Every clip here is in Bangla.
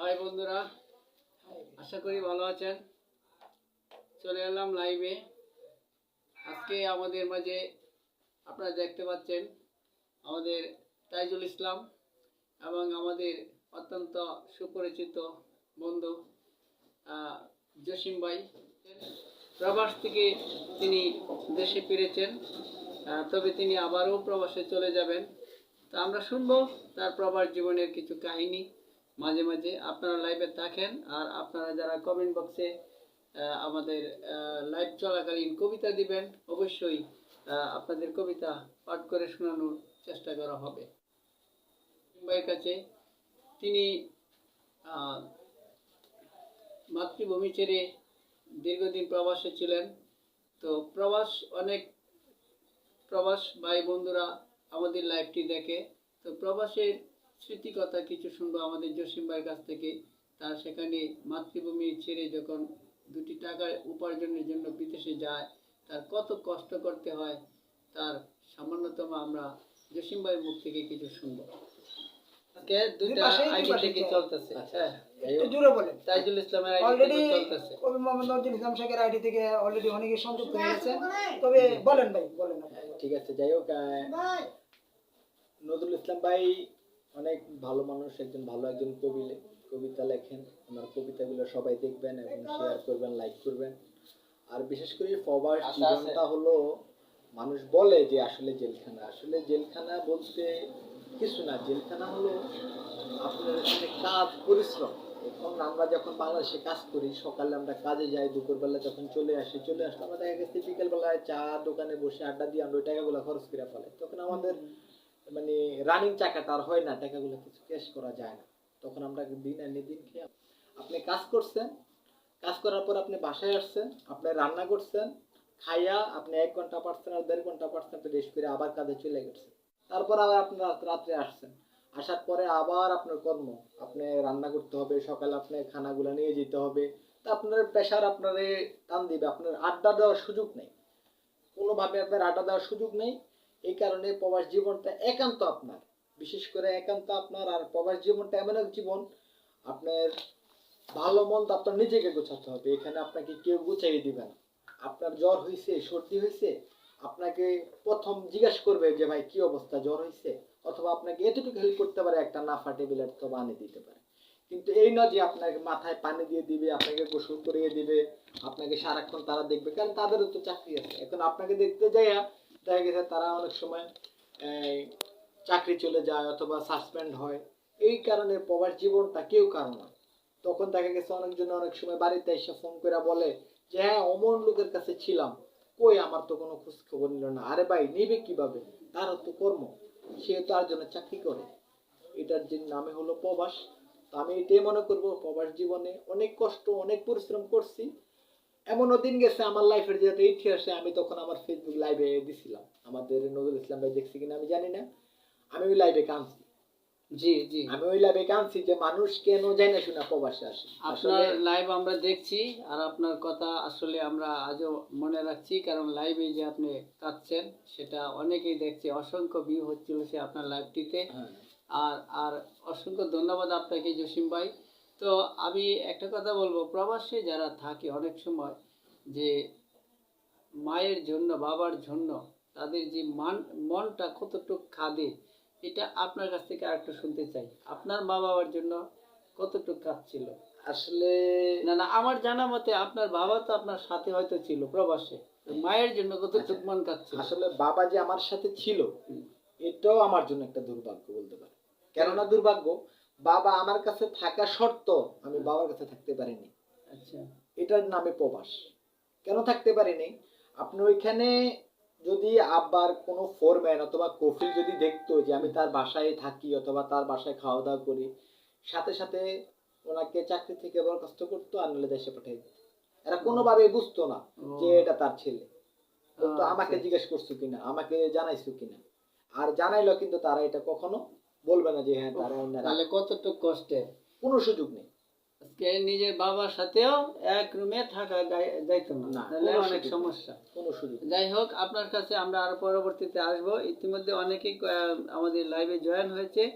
হাই বন্ধুরা, আশা করি ভালো আছেন। চলে এলাম লাইভে আজকে আমাদের মাঝে আপনারা দেখতে পাচ্ছেন আমাদের তাইজুল ইসলাম এবং আমাদের অত্যন্ত সুপরিচিত বন্ধু জসিম ভাই। প্রবাস থেকে তিনি দেশে ফিরেছেন তবে তিনি আবারও প্রবাসে চলে যাবেন। তা আমরা শুনব তার প্রবাস জীবনের কিছু কাহিনী। মাঝে মাঝে আপনারা লাইভে থাকেন আর আপনারা যারা কমেন্ট বক্সে আমাদের লাইভ চলাকালীন কবিতা দিবেন, অবশ্যই আপনাদের কবিতা পাঠ করে শোনানোর চেষ্টা করা হবে। ভাইয়ের কাছে তিনি মাতৃভূমি ছেড়ে দীর্ঘদিন প্রবাসে ছিলেন। তো প্রবাস, অনেক প্রবাস ভাই বন্ধুরা আমাদের লাইভটি দেখে। তো প্রবাসের স্মৃতিকথা কিছু শুনব আমাদের জসিম ভাইয়ের কাছ থেকে। তার সেখানে মাতৃভূমি ছেড়ে যখন দুটি টাকা উপার্জনের জন্য বিদেশে যায় তার কত কষ্ট করতে হয় তার সামান্যতম আমরা জসিম ভাইয়ের মুখ থেকে কিছু শুনব। দুইটা আইডি থেকে চলতেছে। হ্যাঁ। জোরে বলেন। তাইজুল ইসলামের আইডি চলতেছে। কবি মোহাম্মদ নজরুল ইসলাম শেখের আইডি থেকে অলরেডি অনেকে সংযুক্ত তবে বলেন ভাই বলেন ঠিক আছে যাই হোক নজরুল ইসলাম ভাই অনেক ভালো মানুষ একজন ভালো একজন কবি কবিতা লেখেন। আমার কবিতাগুলো সবাই দেখবেন এবং শেয়ার করবেন লাইক করবেন। আর বিশেষ করে প্রবাস জীবনটা হলো মানুষ বলে যে আসলে জেলখানা। আসলে জেলখানা বলতে কিছু না। জেলখানা হলো আপনার এখানে কাজ পরিশ্রম। এখন আমরা যখন বাংলাদেশে কাজ করি সকালে আমরা কাজে যাই দুপুরবেলা যখন চলে আসি চলে আসলে আমরা দেখা গেছে বিকেলবেলায় চা দোকানে বসে আড্ডা দিয়ে আমরা ওই টাকাগুলো খরচ করে ফেলে তখন আমাদের মানে রানিং টাকাটা আর হয় না, টাকাগুলো কিছু ক্যাশ করা যায় না। তখন আমরা দিন আনি দিন খেয়ে আপনি কাজ করছেন, কাজ করার পর আপনি বাসায় আসছেন, আপনি রান্না করছেন, খাইয়া আপনি এক ঘণ্টা পারছেন আর দেড় ঘণ্টা পারছেন রেস্ট করে আবার কাজে চলে গেছেন। তারপর আবার আপনি রাত্রে আসছেন। আসার পরে আবার আপনার কর্ম, আপনি রান্না করতে হবে, সকালে আপনি খানাগুলো নিয়ে যেতে হবে। তা আপনার প্রেশার আপনারে টান দিবে, আপনার আড্ডা দেওয়ার সুযোগ নেই। কোনোভাবে আপনার আড্ডা দেওয়ার সুযোগ নেই। এই কারণে প্রবাস জীবনটা একান্ত আপনার। বিশেষ করে একান্ত আপনার আর প্রবাস জীবনটা এমন এক জীবন, আপনার ভালো মন্দ আপনার নিজেকে গোছাতে হবে। এখানে আপনাকে কেউ গুছাই দিবে না। আপনার জ্বর হয়েছে সর্দি হয়েছে আপনাকে প্রথম জিজ্ঞেস করবে যে, ভাই, কি অবস্থা? জ্বর হয়েছে অথবা আপনাকে এতটুকু হেল্প করতে পারে, একটা নাফা টেবিলের তো বানিয়ে দিতে পারে। কিন্তু এই নয় যে আপনাকে মাথায় পানি দিয়ে দিবে, আপনাকে গোসল করিয়ে দিবে, আপনাকে সারাক্ষণ তারা দেখবে, কারণ তাদেরও তো চাকরি আছে। এখন আপনাকে দেখতে যাইয়া দেখা গেছে তারা অনেক সময় চাকরি চলে যায় অথবা সাসপেন্ড হয়। এই কারণে প্রবাস জীবনটা কেউ কারণ না তখন দেখা গেছে অনেকজন অনেক সময় বাড়িতে এসে ফোন করে বলে যে হ্যাঁ অমন লোকের কাছে ছিলাম। কই আমার তো কোনো খোঁজ খবর নিল না। আরে ভাই, নিবে কীভাবে? তার তো কর্ম। সে তার জন্য চাকরি করে। এটার যে নামে হলো প্রবাস। তো আমি এটাই মনে করব, প্রবাস জীবনে অনেক কষ্ট, অনেক পরিশ্রম করছি। এমনও দিন গেছে আমার লাইফের যেটা ইতিহাসে আমি তখন আমার ফেসবুক লাইভে দিছিলাম। আমাদের নজরুল ইসলাম ভাই দেখছি কিনা আমি জানি না। আমি ওই লাইভে কাঁদছি। জি জি। আমি ওই লাইভে কাঁদছি যে মানুষ কেন যায় না শোনা প্রবাসে আসে। আপনার লাইভ আমরা দেখছি আর আপনার কথা আসলে আমরা আজও মনে রাখছি কারণ লাইভে যে আপনি কাঁদছেন সেটা অনেকেই দেখছে। অসংখ্য ভিউ হচ্ছিল সে আপনার লাইভটিতে হ্যাঁ, আর আর অসংখ্য ধন্যবাদ আপনাকে জসিম ভাই। তো আমি একটা কথা বলব প্রবাসে যারা থাকে অনেক সময় যে মায়ের জন্য বাবার জন্য তাদের যে মান মনটা কতটুকু কাঁদে এটা আপনার কাছ থেকে আরেকটু শুনতে চাই। আপনার মা বাবার জন্য কতটুকু কাঁদছিল? আসলে না না আমার জানা মতে আপনার বাবা তো আপনার সাথে হয়তো ছিল প্রবাসে মায়ের জন্য কতটুকু মন কাঁদছিল? আসলে বাবা যে আমার সাথে ছিল এটাও আমার জন্য একটা দুর্ভাগ্য বলতে পারে কেননা দুর্ভাগ্য বাবা আমার কাছে থাকা শর্ত আমি বাবার কাছে থাকতে পারিনি। আচ্ছা। এটার নামে প্রবাস। কেন থাকতে পারিনি? আপনি ওইখানে যদি আব্বার কোনো ফোরম্যান অথবা কফিল যদি দেখতো যে আমি তার বাসায় থাকি অথবা তার বাসায় খাওয়া দাওয়া করি সাথে সাথে ওনাকে চাকরি থেকে বরখাস্ত করতো আর নাহলে দেশে পাঠিয়ে দিত। এরা কোনোভাবে বুঝতো না যে এটা তার ছেলে। আচ্ছা, আমাকে। জিজ্ঞেস করছ কিনা? আমাকে জানাইছো কিনা? আর জানাইলো কিন্তু তারা এটা কখনো বলবে না যে হ্যাঁ তারা অন্যরা তাহলে কতটুকু কষ্টের কোনো সুযোগ নেই। আজকে নিজের বাবার সাথেও এক রুমে থাকা যাই- যাইতো না। তাহলে অনেক সমস্যা। কোনো সুযোগ যাই হোক আপনার কাছে আমরা আরও পরবর্তীতে আসব। ইতিমধ্যে অনেকেই আমাদের লাইভে জয়েন হয়েছে।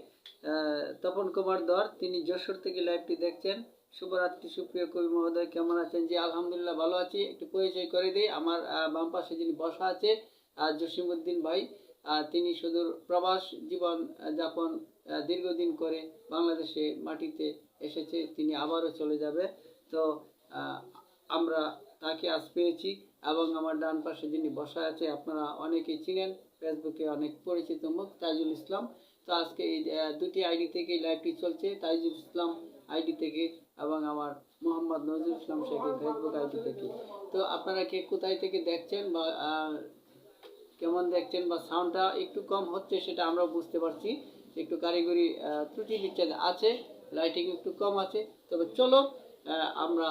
তপন কুমার দর তিনি যশোর থেকে লাইভটি দেখছেন। শুভরাত্রি সুপ্রিয় কবি মহোদয় কেমন আছেন? জি আলহামদুলিল্লাহ ভালো আছি। একটু পরিচয় করে দিই। আমার বাম পাশে যিনি বসা আছে আহ, জসিমউদ্দিন ভাই। আহ, তিনি সুদূর প্রবাস জীবন যাপন দীর্ঘদিন করে বাংলাদেশে মাটিতে এসেছে, তিনি আবারও চলে যাবে। তো আমরা তাকে আজ পেয়েছি এবং আমার ডান পাশে যিনি বসা আছে, আপনারা অনেকেই চিনেন, ফেসবুকে অনেক পরিচিত মুখ, তাইজুল ইসলাম। তো আজকে এই দুটি আইডি থেকে লাইভটি চলছে, তাইজুল ইসলাম আইডি থেকে এবং আমার মোহাম্মদ নজরুল ইসলাম শেখের ফেসবুক আইডি থেকে। তো আপনারা কে কোথায় থেকে দেখছেন বা কেমন দেখছেন বা সাউন্ডটা একটু কম হচ্ছে সেটা আমরা বুঝতে পারছি। একটু কারিগরি ত্রুটি বিচ্ছেদ আছে লাইটিং একটু কম আছে। তবে চলো আমরা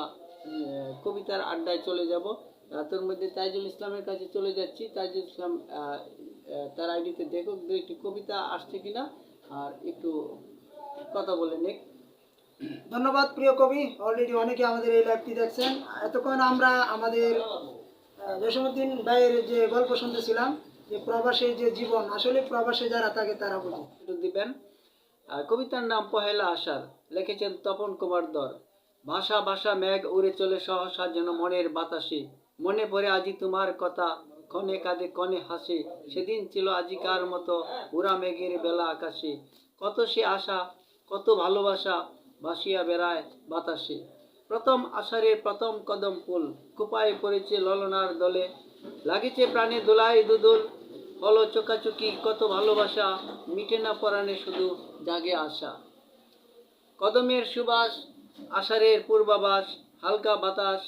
কবিতার আড্ডায় চলে যাব। তোর মধ্যে তাইজুল ইসলামের কাছে চলে যাচ্ছি। তাইজুল ইসলাম তার আইডিতে দেখো দু একটি কবিতা আসছে কিনা, আর একটু কথা বলে নিক। ধন্যবাদ প্রিয় কবি। অলরেডি অনেকে আমাদের এই লাইভটি দেখছেন। এতক্ষণ আমরা আমাদের জসীমউদ্দিন ভাইয়ের যে গল্প শুনতেছিলাম, যে প্রবাসী যে জীবন, আসলে প্রবাসে যারা থাকে তারা একটু দিবেন? কবিতার নাম পহেলা আষাঢ়, লিখেছেন তপন কুমার দর। ভাষা ভাষা মেঘ উড়ে চলে, সহসা যেন মনের বাতাসে। মনে পড়ে আজি তোমার কথা, ক্ষণে কাঁদে কনে হাসে। সেদিন ছিল আজিকার মতো উড়া মেঘের বেলা আকাশে। কত সে আশা, কত ভালোবাসা ভাসিয়া বেড়ায় বাতাসে। প্রথম আষাঢ়ের প্রথম কদম ফুল। কুপায় পড়েছে ললনার দলে। লাগিছে প্রাণে দোলাই দুদুল হলো চোকাচুকি কত ভালোবাসা। মিটে না পরাণে শুধু জাগে আশা। কদমের সুবাস, আষাঢ়ের পূর্বাভাস, হালকা বাতাস,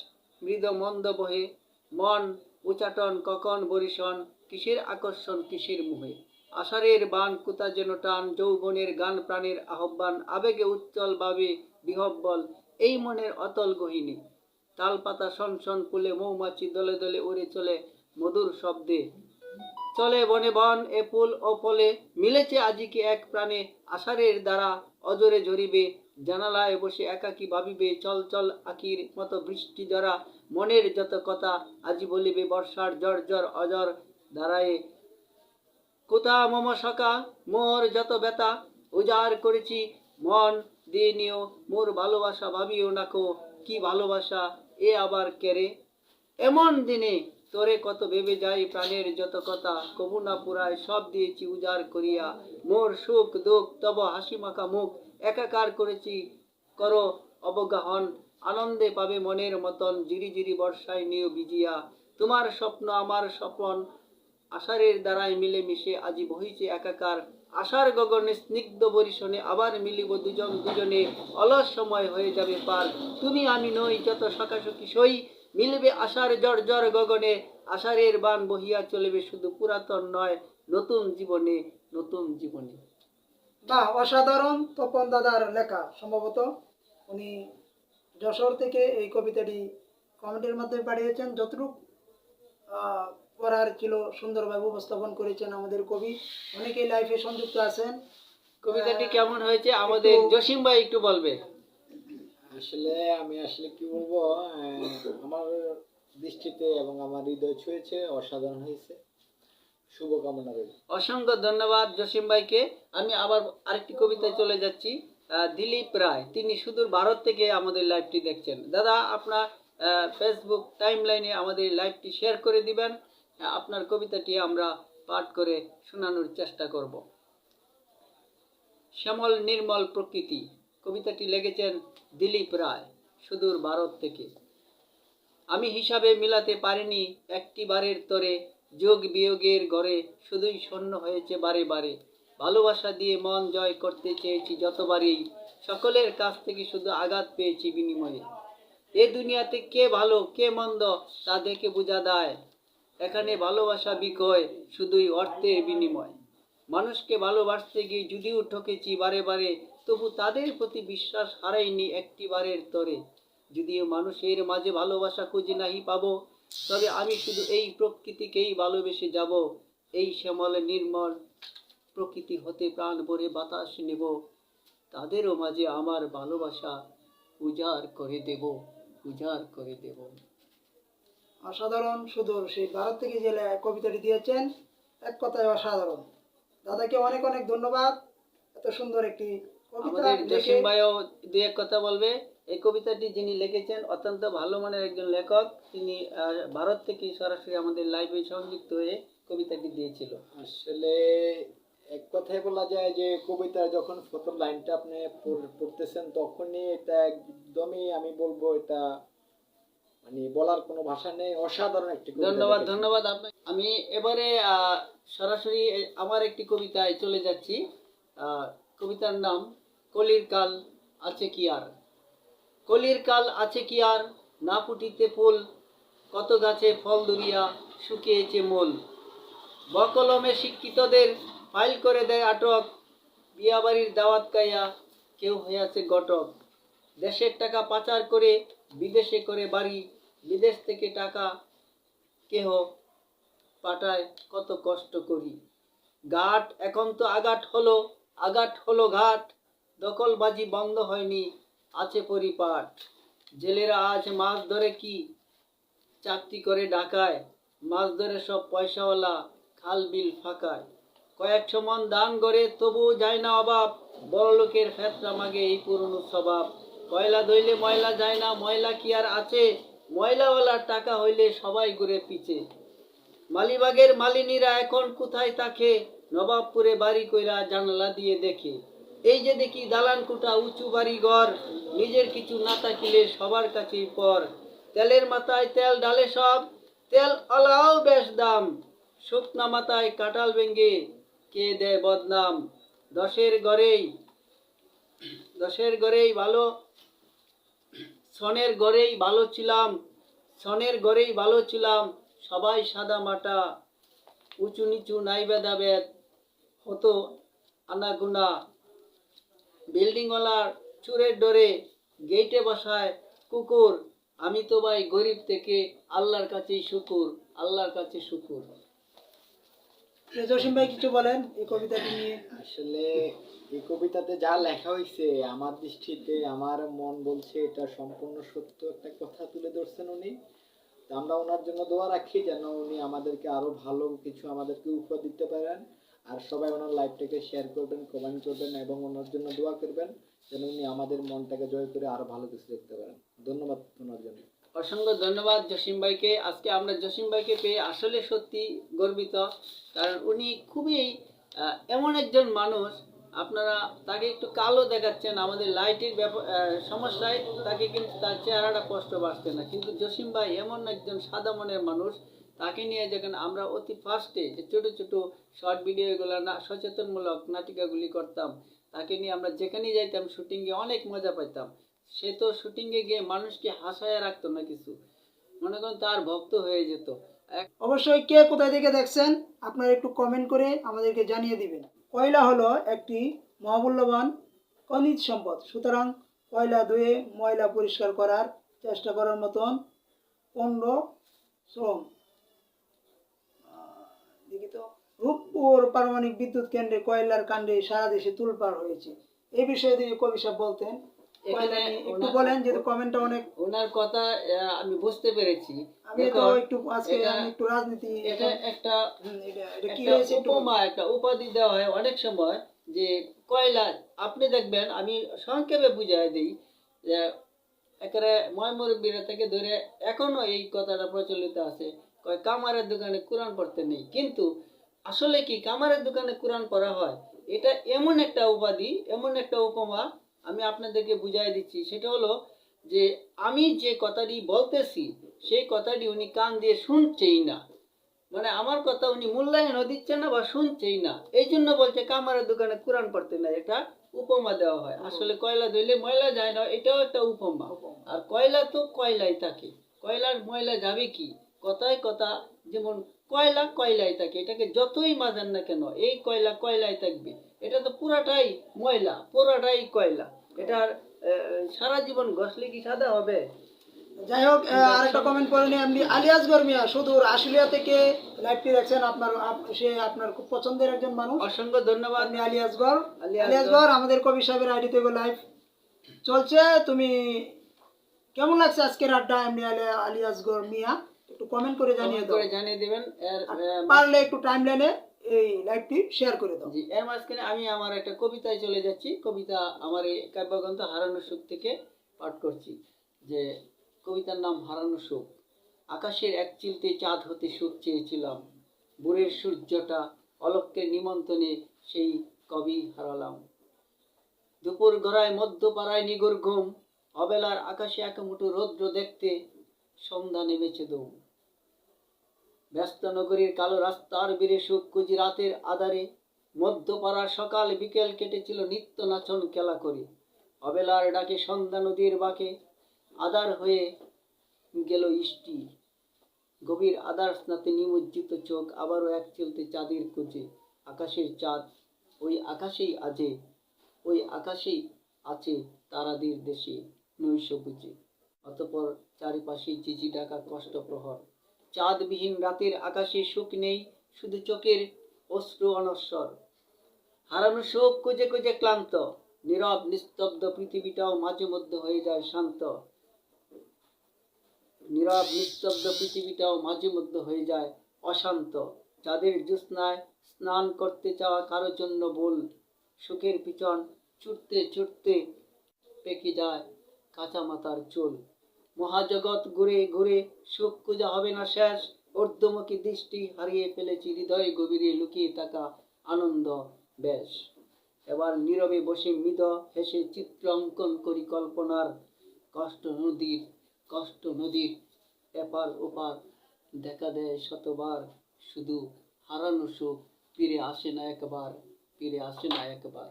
মৃদ মন্দ বহে। মন উচাটন, কখন বরিশন, কিসের আকর্ষণ, কিসের মুহে। আষাঢ়ের বান কুতা যেন টান, যৌবনের গান প্রাণের আহ্বান। আবেগে উচ্চল ভাবে বিহব্বল। এই মনের অতল গহিনী। তালপাতা শন ফুলে মৌমাছি দলে দলে উড়ে চলে মধুর শব্দে। চলে বনে বন, এ ফুল ও ফলে মিলেছে আজিকে এক প্রাণে আষাঢ়ের দ্বারা অজরে ঝরিবে। জানালায় বসে একাকী ভাবিবে, চল চল আকির মতো বৃষ্টি জরা। মনের যত কথা আজি বলিবে, বর্ষার জ্বর জ্বর অজর দাঁড়ায় কোথা মম সকা মোর যত ব্যথা, উজাড় করেছি মন দিয়ে নিও মোর ভালোবাসা ভাবিও নাকো, কি ভালোবাসা এ আবার কেরে? এমন দিনে তোরে কত ভেবে যাই প্রাণের যত কথা, কবু না পুরায় সব দিয়েছি উজাড় করিয়া। মোর সুখ, দুঃখ, তব হাসি মাখা মুখ, একাকার করেছি করো অবগাহন। আনন্দে পাবে মনের মতন জিরি জিরি বর্ষায় নিয়ে বিজিয়া তোমার স্বপ্ন, আমার স্বপন, আষাঢ়ের দ্বারাই মিলে মিশে আজি বহিছে একাকার আষাঢ় গগনে স্নিগ্ধ বরিশনে আবার মিলিব দুজন দুজনে। অলস সময় হয়ে যাবে পার। তুমি আমি নই, যত সকাশকি সই। মিলবে আষাঢ় জ্বর জ্বর গগনে। আষাঢ়ের বান বহিয়া চলবে শুধু পুরাতন নয়, নতুন জীবনে নতুন জীবনে। বা, অসাধারণ তপন দাদার লেখা। সম্ভবত উনি যশোর থেকে এই কবিতাটি কমেন্টের মাধ্যমে পাঠিয়েছেন। যতটুক পড়ার ছিল সুন্দরভাবে উপস্থাপন করেছেন আমাদের কবি। অনেকেই লাইফে সংযুক্ত আছেন। কবিতাটি কেমন হয়েছে? আমাদের জসিম ভাই একটু বলবে। আসলে আমি আসলে কি বলব আহ, আমার দৃষ্টিতে এবং আমার হৃদয় ছুঁয়েছে অসাধারণ হয়েছে। শুভকামনা রইল। অসংখ্য ধন্যবাদ জসিম ভাইকে। আমি আবার আরেকটি কবিতায় চলে যাচ্ছি আহ, দিলীপ রায়। তিনি সুদূর ভারত থেকে আমাদের লাইভটি দেখছেন। দাদা আপনার আহ, ফেসবুক টাইম লাইনে আমাদের লাইভটি শেয়ার করে দিবেন। আপনার কবিতাটি আমরা পাঠ করে শোনানোর চেষ্টা করব। শ্যামল নির্মল প্রকৃতি, কবিতাটি লিখেছেন দিলীপ রায়, সুদূর ভারত থেকে। আমি হিসাবে মিলাতে পারিনি একটি বারের তরে, যোগ বিয়োগের ঘরে শুধুই শূন্য হয়েছে বারে বারে। ভালোবাসা দিয়ে মন জয় করতে চেয়েছি যতবারই, সকলের কাছ থেকে শুধু আঘাত পেয়েছি বিনিময়ে। এ দুনিয়াতে কে ভালো, কে মন্দ, তা দেখে বোঝা দেয়। এখানে ভালোবাসা বিকয়, শুধুই অর্থের বিনিময়। মানুষকে ভালোবাসতে গিয়ে যদিও ঠকেছি বারে বারে, তবু তাদের প্রতি বিশ্বাস হারাইনি একটি বারের তরে। যদিও মানুষের মাঝে ভালোবাসা খুঁজে নাহি পাবো, তবে আমি শুধু এই প্রকৃতিকেই ভালোবেসে যাব। এই শ্যামল নির্মল প্রকৃতি হতে প্রাণ ভরে বাতাস নেব। তাদেরও মাঝে আমার ভালোবাসা উজাড় করে দেব, উজাড় করে দেব। অসাধারণ সুদূর সেই ভারত থেকে যে কবিতাটি দিয়েছেন এক কথায় অসাধারণ। দাদাকে অনেক অনেক ধন্যবাদ। এত সুন্দর একটি কবিতা জসিম ভাইও দু এক কথা বলবে। এই কবিতাটি যিনি লিখেছেন অত্যন্ত ভালো মানের একজন লেখক। তিনি ভারত থেকে সরাসরি আমাদের লাইভে সংযুক্ত হয়ে কবিতাটি দিয়েছিল। আসলে এক কথায় বলা যায় যে কবিতার যখন প্রথম লাইনটা আপনি পড়- পড়তেছেন তখনই এটা একদমই আমি বলব এটা মানে বলার কোনো ভাষা নেই অসাধারণ একটি ধন্যবাদ ধন্যবাদ আপনাকে। আমি এবারে সরাসরি আমার একটি কবিতায় চলে যাচ্ছি। কবিতার নাম কলির কাল আছে কি আর? কলির কাল আছে কি আর? না ফুটিতে ফুল কত গাছে ফল দুরিয়া শুকিয়েছে মূল। বকলমে শিক্ষিতদের ফাইল করে দেয় আটক বিয়াবাড়ির দাওয়াত কাইয়া কেউ হয়ে আছে গটক। দেশের টাকা পাচার করে বিদেশে করে বাড়ি বিদেশ থেকে টাকা কেহ পাঠায় কত কষ্ট করি। ঘাট এখন তো আঘাট হলো আঘাট হলো ঘাট। দখলবাজি বন্ধ হয়নি, আছে পরিপাট জেলেরা আজ মাছ ধরে কি? চাকরি করে ঢাকায়, মাছ ধরে সব পয়সাওয়ালা, খাল বিল ফাঁকায়। কয়েকশো মন দান করে তবু যায় না অভাব, বড় লোকের ফেতরা মাগে এই পুরনো স্বভাব। কয়লা দইলে ময়লা যায় না, ময়লা কি আর আছে? ময়লাওয়ালার টাকা হইলে সবাই ঘুরে পিছে। মালিবাগের মালিনীরা এখন কোথায় থাকে নবাবপুরে বাড়ি কইরা জানলা দিয়ে দেখে। এই যে দেখি দালান কুটা উঁচু বাড়ি ঘর নিজের কিছু না থাকিলে সবার কাছেই পর। তেলের মাথায় তেল ডালে সব, তেল আলাও বেশ দাম। শুকনা মাথায় কাটাল ভেঙ্গে কে দেয় বদনাম। দশের ঘরেই দশের ঘরেই ভালো সনের ঘরেই ভালো ছিলাম সনের ঘরেই ভালো ছিলাম সবাই সাদা মাটা উঁচু নিচু নাই ভেদাভেদ হতো আনাগুনা। বিল্ডিংওয়ালার চুরের ডরে গেটে বসায় কুকুর আমি তো ভাই গরিব থেকে আল্লাহর কাছেই শুকুর আল্লাহর কাছে শুকুর। জসিম ভাই কিছু বলেন এই কবিতাটি নিয়ে? আসলে এই কবিতাতে যা লেখা হয়েছে আমার দৃষ্টিতে, আমার মন বলছে, এটা সম্পূর্ণ সত্য একটা কথা তুলে ধরছেন উনি। তো আমরা ওনার জন্য দোয়া রাখি যেন উনি আমাদেরকে আরও ভালো কিছু আমাদেরকে উপহার দিতে পারেন। আর সবাই ওনার লাইভটাকে শেয়ার করবেন কমেন্ট করবেন এবং ওনার জন্য দোয়া করবেন যেন উনি আমাদের মনটাকে জয় করে আরও ভালো কিছু দেখতে পারেন। ধন্যবাদ ওনার জন্য। অসংখ্য ধন্যবাদ জসিম ভাইকে। আজকে আমরা জসিম ভাইকে পেয়ে আসলে সত্যি গর্বিত, কারণ উনি খুবই এমন একজন মানুষ আপনারা তাকে একটু কালো দেখাচ্ছেন, আমাদের লাইটের সমস্যায় তাকে কিন্তু তার চেহারাটা কষ্ট বাড়ছে না। কিন্তু জসিম ভাই এমন একজন সাদা মনের মানুষ, তাকে নিয়ে যখন আমরা অতি ফার্স্টে যে ছোটো ছোটো শর্ট ভিডিওগুলো না সচেতনমূলক নাটিকাগুলি করতাম, তাকে নিয়ে আমরা যেখানেই যাইতাম শুটিংয়ে অনেক মজা পাইতাম। সে তো শুটিংয়ে গিয়ে মানুষকে হাসায় রাখতো না কিছু। মনে করেন তার ভক্ত হয়ে যেত। অবশ্যই কে কোথায় থেকে দেখছেন, আপনারা একটু কমেন্ট করে আমাদেরকে জানিয়ে দিবেন। কয়লা হলো একটি মহামূল্যবান খনিজ সম্পদ। সুতরাং কয়লা ধুয়ে ময়লা পরিষ্কার করার চেষ্টা করার মতন পণ্য শ্রম। রূপপুর পারমাণবিক বিদ্যুৎ কেন্দ্রে কয়লার কাণ্ডে সারা দেশে তুলপাড় হয়েছে। এ বিষয়ে তিনি কবি সাহেব বলতেন একটু ওনার- বলেন যেহেতু কমেন্টটা অনেক ওনার কথা আমি বুঝতে পেরেছি। আমি তো একটু আজকে আমি একটু রাজনীতি এটা একটা এটা- এটা কি হয়েছে উপমা একটা উপাধি দেওয়া হয় অনেক সময় যে কয়লা আপনি দেখবেন আমি সংক্ষেপে বুঝাই দিই যে একেবারে ময়মুরব্বীরা থেকে ধরে এখনও এই কথাটা প্রচলিত আছে কয় কামারের দোকানে কোরআন পড়তে নেই। কিন্তু আসলে কি কামারের দোকানে কোরআন পড়া হয়? এটা এমন একটা উপাধি এমন একটা উপমা আমি আপনাদেরকে বুঝাই দিচ্ছি। সেটা হলো যে আমি যে কথাটি বলতেছি সেই কথাটি উনি কান দিয়ে শুনছেই না। মানে আমার কথা উনি মূল্যায়নও দিচ্ছে না বা শুনছেই না। এই জন্য বলছে কামারের দোকানে কোরআন পড়তে না এটা উপমা দেওয়া হয়। আসলে কয়লা ধরলে ময়লা যায় না এটাও একটা উপমা। আর কয়লা তো কয়লাই থাকে। কয়লার ময়লা যাবে কি? কথায় কথা যেমন কয়লা কয়লাই থাকে এটাকে যতই মাজান না কেন এই কয়লা কয়লাই থাকবে। এটা তো পুরাটাই ময়লা পুরাটাই কয়লা। এটার সারা জীবন ঘষলে কি সাদা হবে? যাই হোক আরেকটা কমেন্ট করে নিই আপনি আলিয়াস গরমিয়া সুদূর আশুলিয়া থেকে লাইভটি দেখছেন আপনার সে আপনার খুব পছন্দের একজন মানুষ। অসংখ্য ধন্যবাদ। আপনি আলিয়াসগড়। আলিয়াসগড় আমাদের কবি সাহেবের আইডি থেকে লাইভ চলছে। তুমি কেমন লাগছে আজকের আড্ডা এমনি আলি- আলিয়াসগড় মিয়া একটু কমেন্ট করে জানিয়ে করে জানিয়ে দিবেন। পারলে একটু টাইম লাইনে এই লাইভটি শেয়ার করে দাও। জি, এর মাঝখানে আমি আমার একটা কবিতায় চলে যাচ্ছি। কবিতা আমার এই কাব্যগ্রন্থ হারানো সুখ থেকে পাঠ করছি। যে কবিতার নাম হারানো সুখ। আকাশের এক চিলতে চাঁদ হতে সুখ চেয়েছিলাম। ভোরের সূর্যটা অলক্ষ্যের নিমন্ত্রণে সেই কবি হারালাম। দুপুর গড়ায় মধ্যপাড়ায় নিগর ঘুম। অবেলার আকাশে এক মুঠো রৌদ্র দেখতে সন্ধ্যা নেমেছে দম ব্যস্ত নগরীর কালো রাস্তার বীরে সুখ কুজি রাতের আধারে। মধ্যপাড়ার সকাল বিকেল কেটেছিল নিত্য নাচন খেলা করে। অবেলার ডাকে সন্ধ্যা নদীর বাঁকে আদার হয়ে গেল ইষ্টি। গভীর আদার স্নাতে নিমজ্জিত চোখ আবারও এক চলতে চাঁদের কুচে আকাশের চাঁদ, ওই আকাশেই আজে, ওই আকাশেই আছে তারাদের দেশে নৈশ বুঝে অতপর চারিপাশে জিজি ডাকা কষ্ট প্রহর চাঁদবিহীন রাতের আকাশে সুখ নেই, শুধু চোখের অশ্রু অনশ্বর। হারানো সুখ খুঁজে খুঁজে ক্লান্ত, নীরব, নিস্তব্ধ পৃথিবীটাও মাঝে মধ্যে হয়ে যায় শান্ত। নীরব, নিস্তব্ধ পৃথিবীটাও মাঝে মধ্যে হয়ে যায় অশান্ত। যাদের জ্যোৎস্নায় স্নান করতে চাওয়া কারোর জন্য বল সুখের পিছন ছুটতে ছুটতে পেকে যায় কাঁচা মাথার চুল। মহাজগৎ ঘুরে ঘুরে সুখ খুঁজা হবে না শেষ। ঊর্ধ্বমুখী দৃষ্টি হারিয়ে ফেলেছি, হৃদয় গভীরে লুকিয়ে থাকা আনন্দ বেশ। এবার নীরবে বসে মৃদ হেসে চিত্র অঙ্কন করি কল্পনার। কষ্ট নদীর কষ্ট নদীর এপার ওপার দেখা দেয় শতবার। শুধু হারানো সুখ ফিরে আসে না একবার, ফিরে আসে না একবার।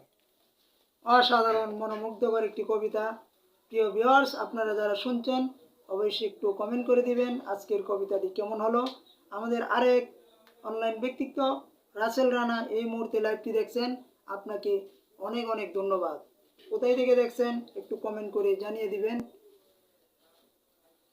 অসাধারণ, মনোমুগ্ধকর একটি কবিতা। প্রিয় ভিউয়ার্স আপনারা যারা শুনছেন, অবশ্যই একটু কমেন্ট করে দিবেন, আজকের কবিতাটি কেমন হলো? আমাদের আরেক অনলাইন ব্যক্তিত্ব, রাসেল রানা, এই মুহূর্তে লাইভটি দেখছেন। আপনাকে অনেক অনেক ধন্যবাদ। কোথায় থেকে দেখছেন? একটু কমেন্ট করে জানিয়ে দিবেন।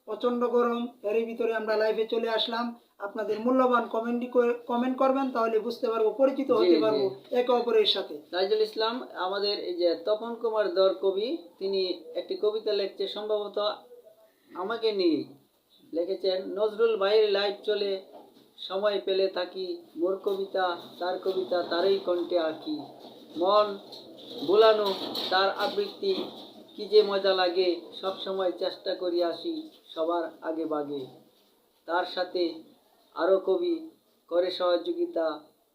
প্রচণ্ড গরম এর ভিতরে আমরা লাইভে চলে আসলাম। আপনাদের মূল্যবান কমেন্টই কমেন্ট করবেন তাহলে বুঝতে পারব পরিচিত হতে পারব একে অপরের সাথে। তাইজুল ইসলাম আমাদের এই যে তপন কুমার দর কবি তিনি একটি কবিতা লিখছে সম্ভবত আমাকে নিয়ে। লিখেছেন নজরুল ভাইয়ের লাইভ চলে সময় পেলে থাকি। মোর কবিতা তার কবিতা তারই কণ্ঠে আঁকি। মন বোলানো তার আবৃত্তি কি যে মজা লাগে। সব সময় চেষ্টা করি আসি সবার আগে বাগে। তার সাথে আরও কবি করে সহযোগিতা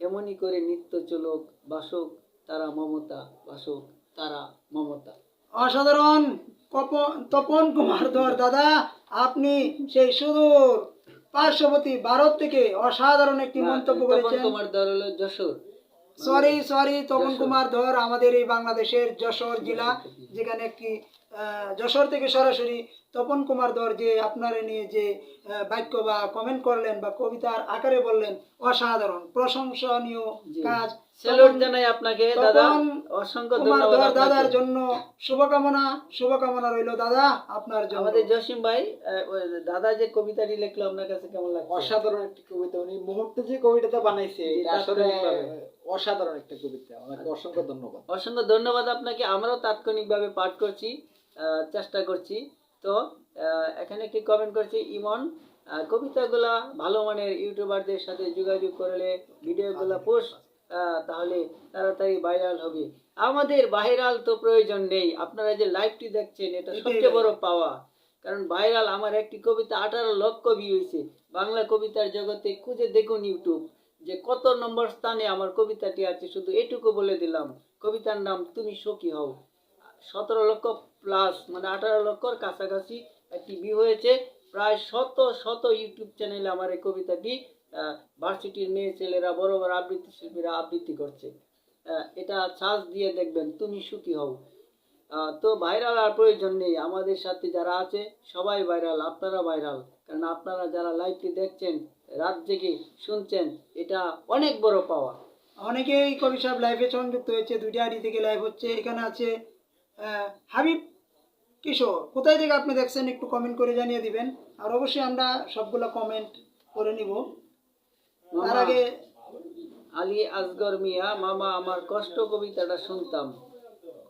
এমনই করে নিত্য চলক বাসক তারা মমতা বাসক তারা মমতা। অসাধারণ তপন কুমার ধর দাদা আপনি সেই সুদূর পার্শ্ববর্তী ভারত থেকে অসাধারণ একটি মন্তব্য করেছেন। তপন কুমার ধর হলো যশোর। সরি সরি তপন কুমার ধর আমাদের এই বাংলাদেশের যশোর জেলা যেখানে একটি আহ, যশোর থেকে সরাসরি তপন কুমার ধর যে আপনারা নিয়ে যে বাক্য বা কমেন্ট করলেন বা কবিতার আকারে বললেন অসাধারণ প্রশংসনীয় কাজ। জানাই আপনাকে দাদা। অসংখ্য ধন্যবাদ দাদার আপনাকে। জন্য শুভকামনা শুভকামনা রইল দাদা আপনার জন্য। আমাদের জসিম ভাই দাদা যে কবিতাটি লিখলো আপনার কাছে কেমন লাগছে? অসাধারণ একটি কবিতা। উনি মুহূর্তে যে কবিতাটা বানাইছে এটা আসলে অসাধারণ একটা কবিতা। ওনাকে অসংখ্য ধন্যবাদ। অসংখ্য ধন্যবাদ আপনাকে। আমরাও তাৎক্ষণিকভাবে পাঠ করছি আহ, চেষ্টা করছি। তো এখানে একটি কমেন্ট করছি ইমন কবিতাগুলা ভালো মানের ইউটিউবারদের সাথে যোগাযোগ করলে ভিডিওগুলো পোস্ট তাহলে তাড়াতাড়ি ভাইরাল হবে। আমাদের ভাইরাল তো প্রয়োজন নেই। আপনারা যে লাইভটি দেখছেন এটা সবচেয়ে বড় পাওয়া। কারণ ভাইরাল আমার একটি কবিতা আঠারো লক্ষ ভিউ হয়েছে বাংলা কবিতার জগতে খুঁজে দেখুন ইউটিউব যে কত নম্বর স্থানে আমার কবিতাটি আছে। শুধু এটুকু বলে দিলাম কবিতার নাম তুমি সখী হও। সতেরো লক্ষ প্লাস মানে আঠারো লক্ষর কাছাকাছি একটি ভিউ হয়েছে। প্রায় শত শত ইউটিউব চ্যানেলে আমার এই কবিতাটি ভার্সিটির মেয়ে ছেলেরা, বড় বড় আবৃত্তি শিল্পীরা আবৃত্তি করছে। এটা সার্চ দিয়ে দেখবেন, তুমি সুখী হও। তো ভাইরাল আর প্রয়োজন নেই, আমাদের সাথে যারা আছে, সবাই ভাইরাল, আপনারা ভাইরাল। কারণ আপনারা যারা লাইভটি দেখছেন, রাত জেগে শুনছেন, এটা অনেক বড় পাওয়া অনেকেই কবি সাহেব লাইভে সংযুক্ত হয়েছে, দুইটা আইডি থেকে লাইভ হচ্ছে। এখানে আছে হাবিব কিশোর। কোথায় থেকে আপনি দেখছেন, একটু কমেন্ট করে জানিয়ে দিবেন। আর অবশ্যই আমরা সবগুলো কমেন্ট করে নিব। তার আগে আলী আসগর মিয়া মামা আমার কষ্ট কবিতাটা শুনতাম।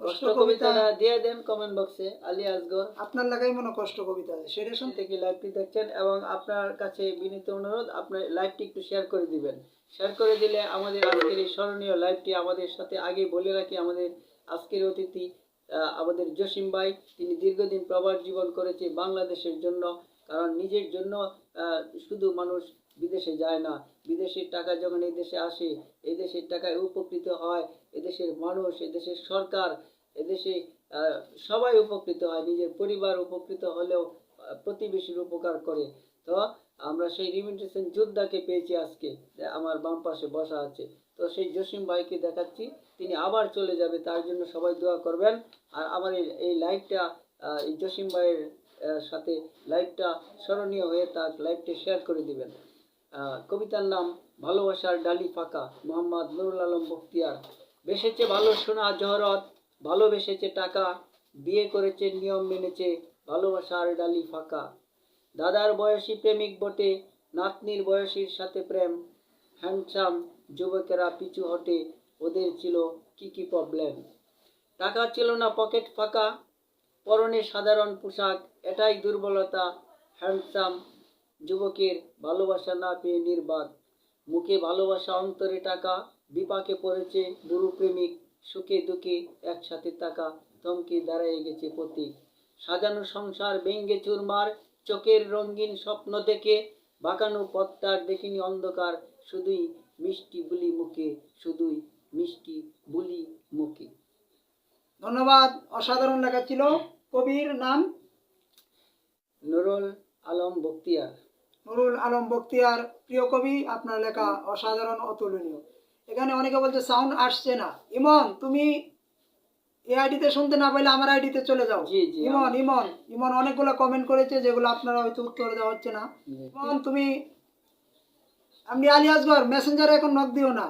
কষ্ট কষ্ট কবিতাটা দিয়ে দেন কমেন্ট বক্সে আলী আসগর। আপনার লাগাই মনে কষ্ট কবিতা সেটা শুনতে থেকে লাইভটি দেখছেন এবং আপনার কাছে বিনীত অনুরোধ আপনার লাইভটি একটু শেয়ার করে দিবেন। শেয়ার করে দিলে আমাদের আজকের এই স্মরণীয় লাইভটি আমাদের সাথে আগে বলে রাখি আমাদের আজকের অতিথি আমাদের জসিম ভাই তিনি দীর্ঘদিন প্রবাস জীবন করেছে বাংলাদেশের জন্য কারণ নিজের জন্য শুধু মানুষ বিদেশে যায় না বিদেশের টাকা যখন এই দেশে আসে, এই দেশের টাকায় উপকৃত হয় এদেশের মানুষ এদেশের সরকার এদেশে সবাই উপকৃত হয়, নিজের পরিবার উপকৃত হলেও প্রতিবেশীর উপকার করে। তো আমরা সেই রিমিটেশন যোদ্ধাকে পেয়েছি আজকে আমার বাম পাশে বসা আছে। তো সেই জসিম ভাইকে দেখাচ্ছি, তিনি আবার চলে যাবে, তার জন্য সবাই দোয়া করবেন। আর আমার এই লাইভটা এই জসিম ভাইয়ের সাথে লাইভটা স্মরণীয় হয়ে তার লাইভটা শেয়ার করে দিবেন। কবিতার নাম ভালোবাসার ডালি ফাঁকা। মোহাম্মদ নুরুল আলম বখতিয়ার। বেসেছে ভালো সোনা জহরত, ভালোবেসেছে টাকা। বিয়ে করেছে, নিয়ম মেনেছে, ভালোবাসার ডালি ফাঁকা। দাদার বয়সী প্রেমিক বটে, নাতনির বয়সীর সাথে প্রেম। হ্যান্ডসাম যুবকেরা পিছু হটে, ওদের ছিল কি কি প্রবলেম টাকা ছিল না, পকেট ফাঁকা। পরনে সাধারণ পোশাক, এটাই দুর্বলতা। হ্যান্ডসাম যুবকের ভালোবাসা না পেয়ে নির্বাক। মুখে ভালোবাসা অন্তরে টাকা বিপাকে পড়েছে গুরু প্রেমিক সুখে দুঃখে একসাথে টাকা থমকে দাঁড়িয়ে গেছে প্রতীক। সাজানো সংসার ভেঙ্গে চুরমার চোখের রঙিন স্বপ্ন দেখে বাঁকানো পথটার দেখিনি অন্ধকার শুধুই মিষ্টি বুলি মুখে শুধুই মিষ্টি বুলি মুখে। ধন্যবাদ অসাধারণ লেখা ছিল কবির নাম। নুরুল আলম বক্তিয়ার নুরুল আলম বক্তিয়ার প্রিয় কবি আপনার লেখা অসাধারণ অতুলনীয়। এখানে অনেকে বলছে সাউন্ড আসছে না। ইমন তুমি এই আইডিতে শুনতে না পাইলে আমার আইডিতে চলে যাও। ইমন ইমন ইমন অনেকগুলো কমেন্ট করেছে যেগুলো আপনারা হয়তো উত্তর দেওয়া হচ্ছে না। ইমন তুমি আপনি আলী আসগর মেসেঞ্জারে এখন নক দিও না।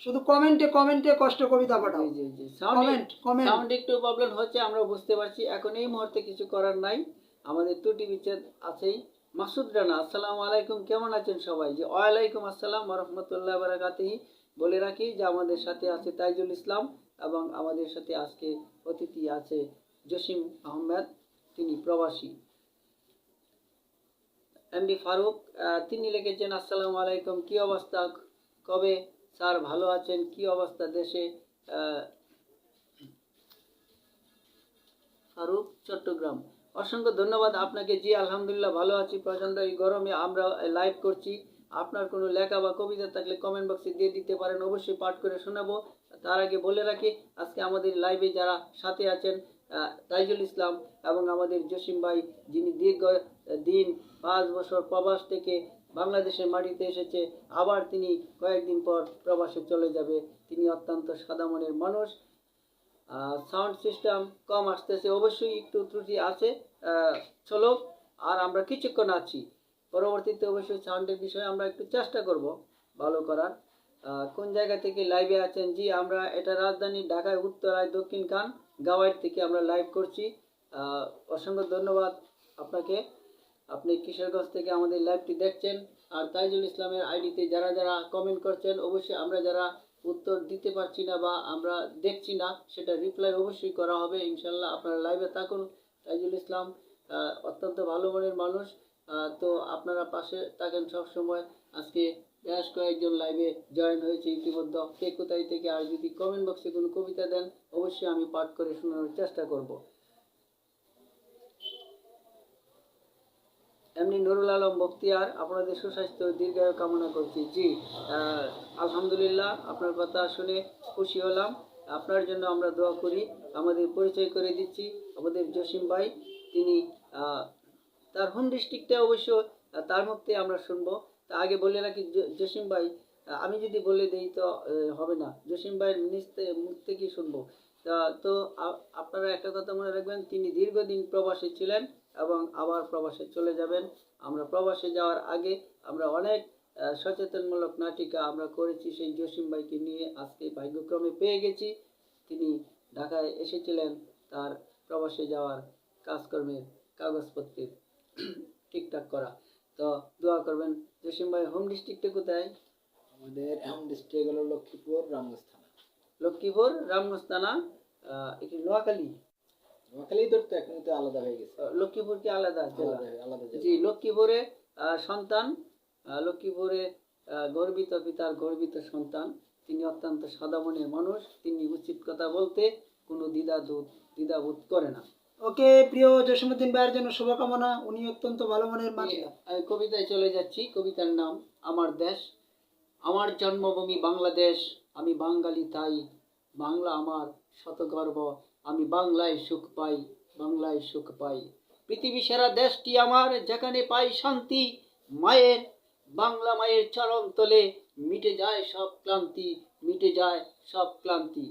শুধু কমেন্টে কমেন্টে কষ্ট কবিতা পাঠাও। জি জি কমেন্ট কমেন্ট সাউন্ড একটু প্রবলেম হচ্ছে আমরা বুঝতে পারছি এখন এই মুহূর্তে কিছু করার নাই। আমাদের ত্রুটি বিচ্ছেদ আছেই। মাসুদ রানা আসসালামু আলাইকুম কেমন আছেন সবাই? যে ওয়ালাইকুম আসসালাম রহমতুল্লাহ বারাকাতিহি বলে রাখি যে আমাদের সাথে আছে তাইজুল ইসলাম এবং আমাদের সাথে আজকে অতিথি আছে জসিম আহমেদ তিনি প্রবাসী। এমডি ফারুক আহ, তিনি লিখেছেন আসসালামু আলাইকুম কি অবস্থা? কবে? স্যার ভালো আছেন? কি অবস্থা দেশে? ফারুক চট্টগ্রাম। অসংখ্য ধন্যবাদ আপনাকে। জি, আলহামদুলিল্লাহ ভালো আছি। প্রচণ্ড এই গরমে আমরা লাইভ করছি। আপনার কোনো লেখা বা কবিতা থাকলে কমেন্ট বক্সে দিয়ে দিতে পারেন। অবশ্যই পাঠ করে শোনাবো। তার আগে বলে রাখি, আজকে আমাদের লাইভে যারা সাথে আছেন তাইজুল ইসলাম এবং আমাদের জসিম ভাই, যিনি দীর্ঘ দিন পাঁচ বছর প্রবাস থেকে বাংলাদেশের মাটিতে এসেছে, আবার তিনি কয়েকদিন পর প্রবাসে চলে যাবে। তিনি অত্যন্ত সাদা মনের মানুষ। সাউন্ড সিস্টেম কম আসতেছে, অবশ্যই একটু ত্রুটি আছে চলো আর আমরা কিছুক্ষণ আছি। পরবর্তীতে অবশ্যই সাউন্ডের বিষয়ে আমরা একটু চেষ্টা করব ভালো করার। কোন জায়গা থেকে লাইভে আছেন? জি, আমরা এটা রাজধানী ঢাকায় উত্তরায় দক্ষিণ খান গাওয়াইট থেকে আমরা লাইভ করছি। অসংখ্য ধন্যবাদ আপনাকে। আপনি কিশোরগঞ্জ থেকে আমাদের লাইভটি দেখছেন। আর তাইজুল ইসলামের আইডিতে যারা যারা কমেন্ট করছেন, অবশ্যই আমরা যারা উত্তর দিতে পারছি না বা আমরা দেখছি না, সেটা রিপ্লাই অবশ্যই করা হবে ইনশাল্লাহ আপনারা লাইভে থাকুন। তাইজুল ইসলাম অত্যন্ত ভালো মনের মানুষ তো আপনারা পাশে থাকেন সবসময়। আজকে বেশ কয়েকজন লাইভে জয়েন হয়েছে ইতিমধ্যে। কে কোথায় থেকে আর যদি কমেন্ট বক্সে কোনো কবিতা দেন, অবশ্যই আমি পাঠ করে শোনানোর চেষ্টা করব। এমনি নুরুল আলম বখতিয়ার, আপনাদের সুস্বাস্থ্য, দীর্ঘায়ু কামনা করছি। জি আলহামদুলিল্লাহ, আপনার কথা শুনে খুশি হলাম। আপনার জন্য আমরা দোয়া করি, আমাদের পরিচয় করে দিচ্ছি। আমাদের জসিম ভাই, তিনি তার হোম ডিস্ট্রিক্টে অবশ্য, তার মধ্যে আমরা শুনব। তা আগে বলে রাখি জসিম ভাই আমি যদি বলে দিই তো হবে না। জসিম ভাইয়ের থে- মুখ থেকেই শুনব? তা আপনারা একটা কথা মনে রাখবেন, তিনি দীর্ঘদিন প্রবাসী ছিলেন। এবং আবার প্রবাসে চলে যাবেন। আমরা প্রবাসে যাওয়ার আগে আমরা অনেক সচেতনমূলক নাটিকা আমরা করেছি। সেই জসিম ভাইকে নিয়ে আজকে ভাগ্যক্রমে পেয়ে গেছি। তিনি ঢাকায় এসেছিলেন তার প্রবাসে যাওয়ার কাজকর্মের কাগজপত্রের ঠিকঠাক করা। তো দোয়া করবেন জসিম ভাই হোম ডিস্ট্রিক্টে কোথায়? আমাদের হোম ডিস্ট্রিক্ট হলো লক্ষ্মীপুর রামগঞ্জ থানা। লক্ষ্মীপুর রামগঞ্জ থানা এটি নোয়াখালী। নোয়াখালী ধরতো এখন তো আলাদা হয়ে গেছে। আহ, লক্ষ্মীপুর কি আলাদা জেলা? আলাদা আলাদা জেলা। জি লক্ষ্মীপুরে সন্তান লক্ষ্মীপুরে গর্বিত পিতার গর্বিত সন্তান। তিনি অত্যন্ত সাদামনের মানুষ তিনি উচিত কথা বলতে কোনো দ্বিধা দ্বিধাবোধ করে না। ওকে প্রিয় জসীমুদ্দিন ভাইয়ের জন্য শুভকামনা। উনি অত্যন্ত ভালো মনের মানুষ। আমি কবিতায় চলে যাচ্ছি। কবিতার নাম আমার দেশ। আমার জন্মভূমি বাংলাদেশ। আমি বাঙালি তাই বাংলা আমার শত গর্ব আমি বাংলায় সুখ পাই, বাংলায় সুখ পাই। পৃথিবী সেরা দেশটি আমার, যেখানে পাই শান্তি, মায়ের, বাংলা মায়ের চরম তলে মিটে যায় সব ক্লান্তি, মিটে যায় সব ক্লান্তি।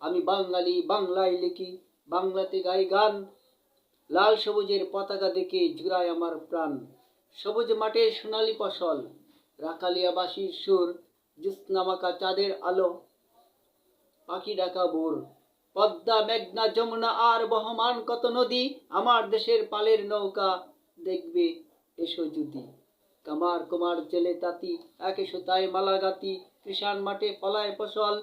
আমি বাঙালি, বাংলায় লিখি, বাংলাতে গাই গান। লাল সবুজের পতাকা দেখে জুড়ায় আমার প্রাণ। সবুজ মাঠের সোনালি ফসল, রাখালিয়াবাসীর সুর জ্যোৎস্নামাকা চাঁদের আলো, পাখি ডাকা বোর। পদ্মা, মেঘনা, যমুনা আর বহমান কত নদী, আমার দেশের পালের নৌকা দেখবে, এসো যদি। কামার কুমার জেলে তাঁতি, একে সুতায় মালাগাতি কৃষাণ মাঠে ফলায় ফসল,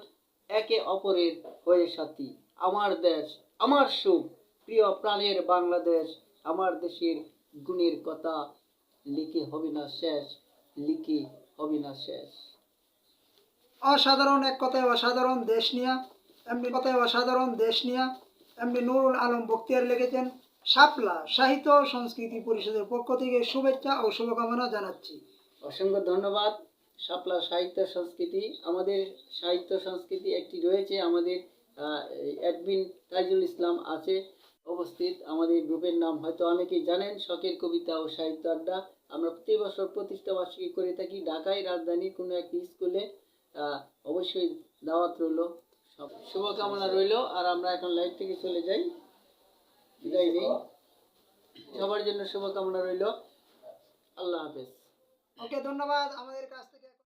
একে অপরের হয়ে সাথী। আমার দেশ, আমার সুখ, প্রিয় প্রাণের বাংলাদেশ, আমার দেশের গুণের কথা লিখে হবে না শেষ, লিখে হবে না শেষ। অসাধারণ এক কথায় অসাধারণ দেশ নিয়া এমনি কথায় অসাধারণ দেশ নিয়া, এমনি নুরুল আলম বক্তিয়ার লিখেছেন শাপলা সাহিত্য সংস্কৃতি পরিষদের পক্ষ থেকে শুভেচ্ছা ও শুভকামনা জানাচ্ছি। অসংখ্য ধন্যবাদ। শাপলা সাহিত্য সংস্কৃতি, আমাদের সাহিত্য সংস্কৃতি একটি রয়েছে, আমাদের অ্যাডমিন তাইজুল ইসলাম আছে উপস্থিত আমাদের গ্রুপের নাম হয়তো অনেকেই জানেন, শখের কবিতা ও সাহিত্য আড্ডা। আমরা প্রতি বছর প্রতিষ্ঠা বার্ষিকী করে থাকি, ঢাকায় রাজধানীর কোনো একটি স্কুলে অবশ্যই দাওয়াত রইল। সব শুভকামনা রইল, আর আমরা এখন লাইভ থেকে চলে যাই। বিদায় সবার জন্য শুভকামনা রইল। আল্লাহ হাফেজ। ওকে, ধন্যবাদ। আমাদের কাছ থেকে